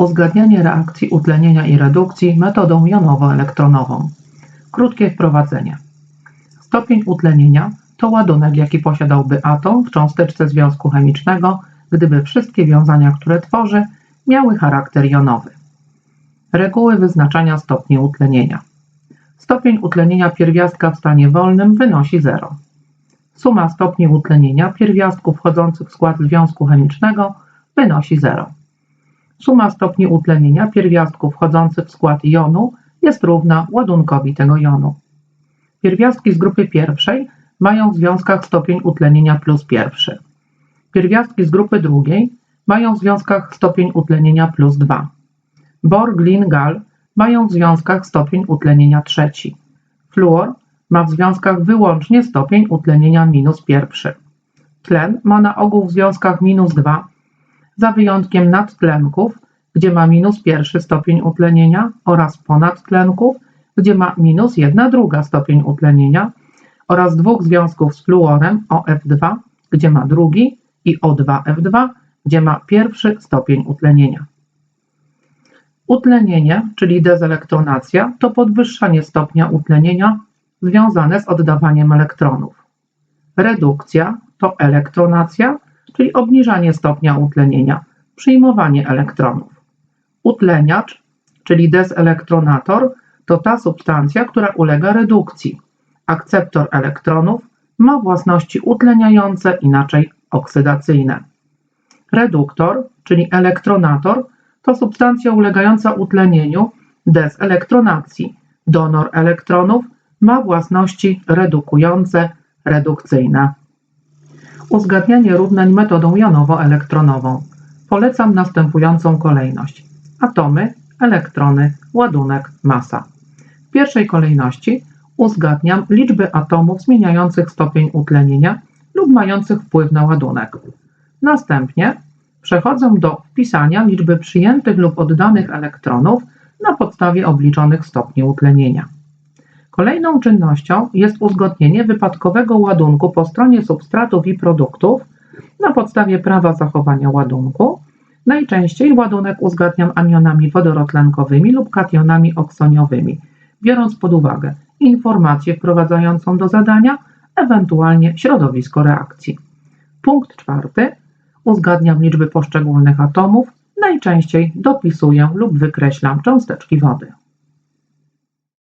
Uzgadnianie reakcji utlenienia i redukcji metodą jonowo-elektronową. Krótkie wprowadzenie. Stopień utlenienia to ładunek, jaki posiadałby atom w cząsteczce związku chemicznego, gdyby wszystkie wiązania, które tworzy, miały charakter jonowy. Reguły wyznaczania stopni utlenienia. Stopień utlenienia pierwiastka w stanie wolnym wynosi 0. Suma stopni utlenienia pierwiastków wchodzących w skład związku chemicznego wynosi 0. Suma stopni utlenienia pierwiastków wchodzących w skład jonu jest równa ładunkowi tego jonu. Pierwiastki z grupy pierwszej mają w związkach stopień utlenienia plus pierwszy. Pierwiastki z grupy drugiej mają w związkach stopień utlenienia plus 2. Bor, glin, gal mają w związkach stopień utlenienia trzeci. Fluor ma w związkach wyłącznie stopień utlenienia minus pierwszy. Tlen ma na ogół w związkach minus 2, za wyjątkiem nadtlenków, gdzie ma minus pierwszy stopień utlenienia oraz ponadtlenków, gdzie ma minus 1 druga stopień utlenienia oraz dwóch związków z fluorem OF2, gdzie ma drugi i O2F2, gdzie ma pierwszy stopień utlenienia. Utlenienie, czyli dezelektronacja, to podwyższanie stopnia utlenienia związane z oddawaniem elektronów. Redukcja to elektronacja, czyli obniżanie stopnia utlenienia, przyjmowanie elektronów. Utleniacz, czyli dezelektronator, to ta substancja, która ulega redukcji. Akceptor elektronów ma własności utleniające, inaczej oksydacyjne. Reduktor, czyli elektronator, to substancja ulegająca utlenieniu dezelektronacji. Donor elektronów ma własności redukujące, redukcyjne. Uzgadnianie równań metodą jonowo-elektronową. Polecam następującą kolejność. Atomy, elektrony, ładunek, masa. W pierwszej kolejności uzgadniam liczby atomów zmieniających stopień utlenienia lub mających wpływ na ładunek. Następnie przechodzę do wpisania liczby przyjętych lub oddanych elektronów na podstawie obliczonych stopni utlenienia. Kolejną czynnością jest uzgodnienie wypadkowego ładunku po stronie substratów i produktów na podstawie prawa zachowania ładunku. Najczęściej ładunek uzgadniam anionami wodorotlenkowymi lub kationami oksoniowymi, biorąc pod uwagę informację wprowadzającą do zadania, ewentualnie środowisko reakcji. Punkt czwarty. Uzgadniam liczby poszczególnych atomów, najczęściej dopisuję lub wykreślam cząsteczki wody.